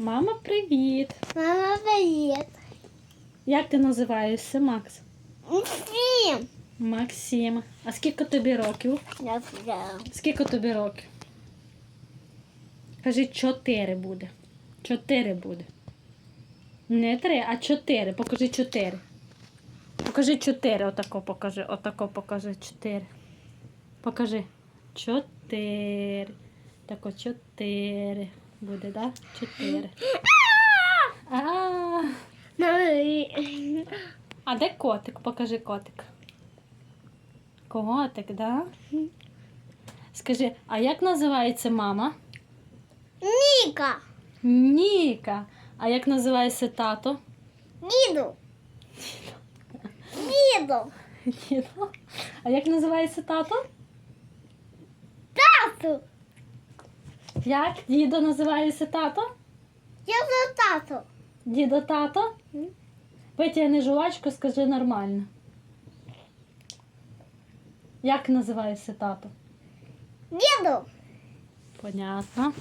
Мама, привіт! Мама, привіт. Як ти називаєшся, Макс? Всім. Максим. А скільки тобі років? Я знаю. Скільки тобі років? Кажи, чотири буде. Чотири буде. Не три, а чотири. Покажи чотири. Покажи чотири. Отако покажи. Отако покажи чотири. Покажи. Чотири. Тако чотири. Буде, так? Да? Чотири. А, а де котик? Покажи котик. Котик, да? Скажи, а як називається мама? Ніка. Ніка. А як називається тато? Діду. Діду. Дідо. А як називається тато? Тату. Як дідо називається тато? Дідо тато. Дідо тато? Витягни жувачку, скажи нормально. Як називається тато? Дідо. Понятно.